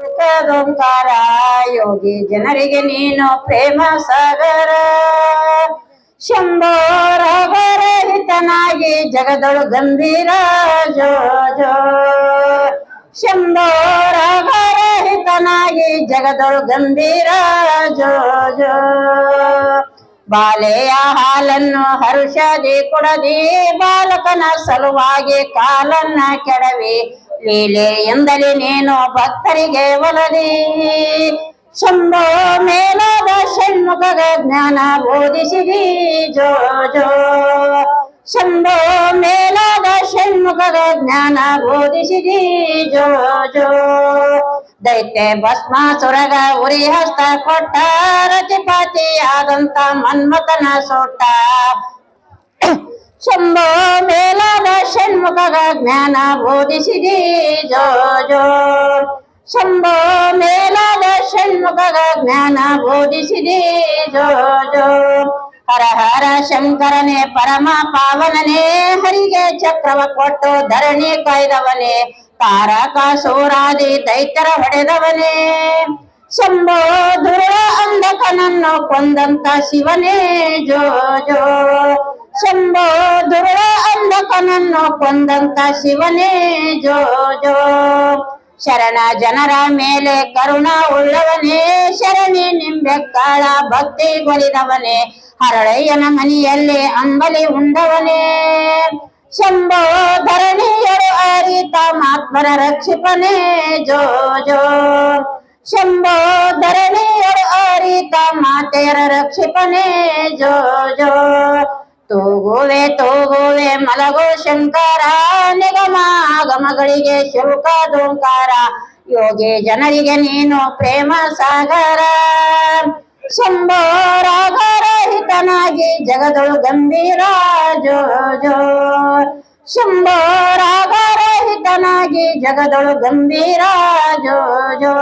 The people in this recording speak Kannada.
ಓಂಕಾರ ಯೋಗಿ ಜನರಿಗೆ ನೀನು ಪ್ರೇಮ ಸಾಗರ. ಶಂಭೋ ಜಗದಳು ಗಂಭೀರ ಜೋ ಜೋ. ಶಂಭೋ ಜಗದೊಳು ಗಂಭೀರ ಜೋ ಜೋ. ಬಾಲೆಯ ಹಾಲನ್ನು ಹರುಷದಿ ಕೊಡದಿ, ಬಾಲಕನ ಸಲುವಾಗಿ ಕಾಲನ್ನ ಕೆಡವಿ. ಲೀಲೆ ಎಂದಲಿ ನೀನು ಭಕ್ತರಿಗೆ ಒಲದಿ ಶಂಭೋ ಮೇಲಾದ ಷಣ್ಮುಖಗ ಜ್ಞಾನ ಬೋಧಿಸಿದಿ ಜೋ ಜೋ. ಶಂಭೋ ಮೇಲಾದ ಷಣ್ಮುಖಗ ಜ್ಞಾನ ಬೋಧಿಸಿದಿ ಜೋ ಜೋ. ದೈತ್ಯ ಭಸ್ಮಾಸುರಗ ಉರಿ ಹಸ್ತ ಕೊಟ್ಟ, ರತಿಪಾತಿ ಆದಂತ ಮನ್ಮಥನ ಸೋಟ ಶಂಭೋ ಮೇಲಾದ ಷಣ್ಮುಖಗ ಜ್ಞಾನ ಬೋಧಿಸಿದಿ. ಜೋ ಜೋ. ಶಂಭೋ ಮೇಲಾದ ಷಣ್ಮುಖಗ ಜ್ಞಾನ ಬೋಧಿಸಿದಿ. ಜೋ ಜೋ. ಹರ ಹರ ಶಂಕರನೇ ಪರಮ ಪಾವನನೇ, ಹರಿಗೆ ಚಕ್ರವ ಕೊಟ್ಟು ಧರಣಿ ಕಾಯ್ದವನೇ, ತಾರಕ ಸೂರಾದಿ ದೈತ್ಯರ ಹೊಡೆದವನೇ. ಶಂಭೋ ದುರ್ಗ ಅಂಧಕನನ್ನು ಕೊಂದಂತ ಶಿವನೇ. ಜೋ ಜೋ. ಅಂಧಕನನ್ನು ಕೊಂದಂತ ಶಿವನೇ ಜೋ ಜೋ. ಶರಣ ಜನರ ಮೇಲೆ ಕರುಣ ಉಳ್ಳವನೇ, ಶರಣಿ ನಿಂಬೆಕ್ಕಾಳ ಭಕ್ತಿ ಬಲಿದವನೇ ಹರಳಯ್ಯನ ಮನೆಯಲ್ಲಿ ಅಂಬಲಿ ಉಂಡವನೇ. ಶಂಭೋ ಧರಣಿಯರು ಅರಿತ ಮಾತ್ಮರ ರಕ್ಷಿಪನೇ ಜೋ ಜೋ. ಶಂಭೋ ಧರಣಿಯರು ಅರಿತ ಮಾತೆಯರ ರಕ್ಷಿಪನೇ ಜೋ ಜೋ. ತೂಗುವೆ, ತೋಗೋವೆ, ಮಲಗೋ ಶಂಕರ ನಿಗಮ ಆಗಮಗಳಿಗೆ ಶುಲ್ಕ ದೋಂಕಾರ. ಯೋಗಿ ಜನರಿಗೆ ನೀನು ಪ್ರೇಮ ಸಾಗರ. ಶಂಭೋ ರಾಗರಹಿತನಾಗಿ ಜಗದೊಳು ಗಂಭೀರ ಜೋ ಜೋ. ಶಂಭೋ ರಾಗರಹಿತನಾಗಿ ಜಗದೊಳು ಗಂಭೀರ ಜೋ ಜೋ.